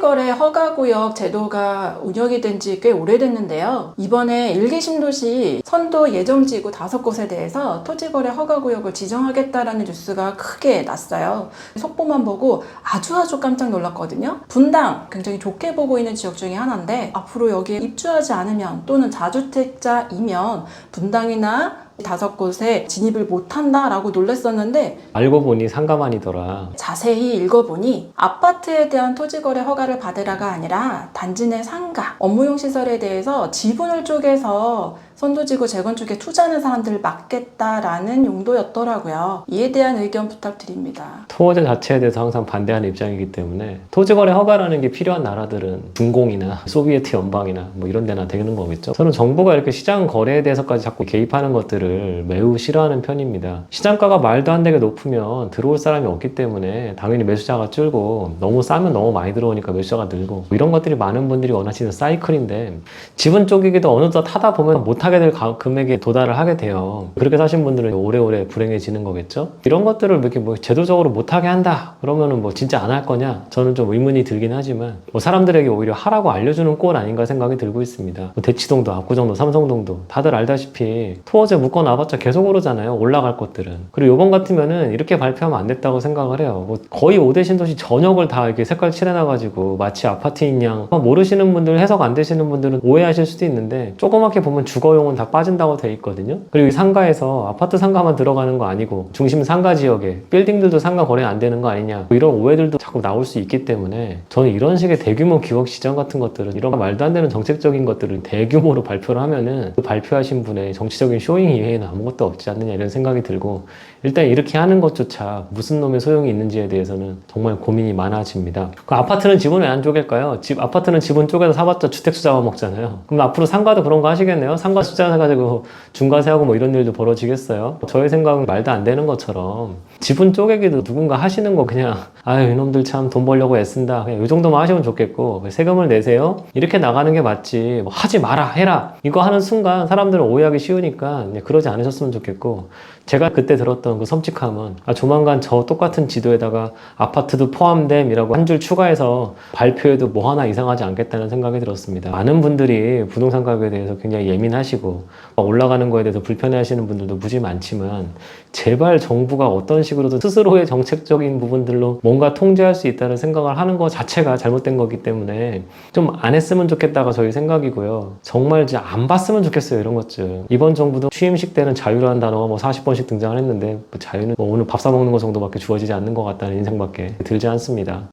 토지거래 허가구역 제도가 운영이 된 지 꽤 오래됐는데요. 이번에 일기 신도시 선도 예정지구 다섯 곳에 대해서 토지거래 허가구역을 지정하겠다라는 뉴스가 크게 났어요. 속보만 보고 아주 아주 깜짝 놀랐거든요. 분당 굉장히 좋게 보고 있는 지역 중에 하나인데 앞으로 여기에 입주하지 않으면 또는 자주택자이면 분당이나 다섯 곳에 진입을 못한다라고 놀랐었는데 알고 보니 상가만이더라. 자세히 읽어보니 아파트에 대한 토지거래 허가를 받으라가 아니라 단지 내 상가, 업무용 시설에 대해서 지분을 쪼개서 선도지구 재건축에 투자하는 사람들을 막겠다라는 용도였더라고요. 이에 대한 의견 부탁드립니다. 토지 자체에 대해서 항상 반대하는 입장이기 때문에 토지거래 허가라는 게 필요한 나라들은 중공이나 소비에트 연방이나 뭐 이런 데나 되는 거겠죠. 저는 정부가 이렇게 시장 거래에 대해서까지 자꾸 개입하는 것들을 매우 싫어하는 편입니다. 시장가가 말도 안 되게 높으면 들어올 사람이 없기 때문에 당연히 매수자가 줄고 너무 싸면 너무 많이 들어오니까 매수자가 늘고 이런 것들이 많은 분들이 원하시는 사이클인데 지분 쪼개기도 어느덧 하다 보면 못하게 될 가- 금액에 도달을 하게 돼요. 그렇게 사신 분들은 오래오래 불행해지는 거겠죠. 이런 것들을 이렇게 뭐 제도적으로 못하게 한다 그러면은 뭐 진짜 안 할 거냐 저는 좀 의문이 들긴 하지만 뭐 사람들에게 오히려 하라고 알려주는 꼴 아닌가 생각이 들고 있습니다. 뭐 대치동도 압구정도 삼성동도 다들 알다시피 토어제 묶어 놔봤자 계속 오르잖아요. 올라갈 것들은. 그리고 요번 같으면은 이렇게 발표하면 안 됐다고 생각을 해요. 뭐 거의 5대 신도시 전역을 다 이렇게 색깔 칠해놔가지고 마치 아파트인 양 모르시는 분들 해석 안 되시는 분들은 오해하실 수도 있는데 조그맣게 보면 주거용은 다 빠진다고 돼 있거든요. 그리고 이 상가에서 아파트 상가만 들어가는 거 아니고 중심 상가 지역에 빌딩들도 상가 거래 안 되는 거 아니냐 뭐 이런 오해들도 자꾸 나올 수 있기 때문에 저는 이런 식의 대규모 기업 시장 같은 것들은 이런 말도 안 되는 정책적인 것들을 대규모로 발표를 하면은 그 발표하신 분의 정치적인 쇼잉 이 외에는 아무것도 없지 않느냐 이런 생각이 들고 일단 이렇게 하는 것조차 무슨 놈의 소용이 있는지에 대해서는 정말 고민이 많아집니다. 그 아파트는 지분 왜안 쪼갤까요? 집 아파트는 지분 쪼개서 사봤자 주택수 잡아먹잖아요. 그럼 앞으로 상가도 그런 거 하시겠네요? 상가 숫자 해가지고 중과세하고 뭐 이런 일도 벌어지겠어요? 저의 생각은 말도 안 되는 것처럼 지분 쪼개기도 누군가 하시는 거 그냥 아유 이놈들 참 돈 벌려고 애쓴다. 그냥 이 정도만 하시면 좋겠고 세금을 내세요. 이렇게 나가는 게 맞지. 뭐 하지 마라 해라. 이거 하는 순간 사람들은 오해하기 쉬우니까 그러지 않으셨으면 좋겠고 제가 그때 들었던 그 섬찟함은 아, 조만간 저 똑같은 지도에다가 아파트도 포함됨이라고 한 줄 추가해서 발표해도 뭐 하나 이상하지 않겠다는 생각이 들었습니다. 많은 분들이 부동산 가격에 대해서 굉장히 예민하시고 올라가는 거에 대해서 불편해하시는 분들도 무지 많지만 제발 정부가 어떤 식으로든 스스로의 정책적인 부분들로 뭔가 통제할 수 있다는 생각을 하는 것 자체가 잘못된 거기 때문에 좀 안 했으면 좋겠다가 저희 생각이고요. 정말 이제 안 봤으면 좋겠어요 이런 것들. 이번 정부도 취임식 때는 자유라는 단어가 뭐 40번씩 등장을 했는데 뭐 자유는 뭐 오늘 밥 사 먹는 거 정도밖에 주어지지 않는 것 같다는 인상밖에 들지 않습니다.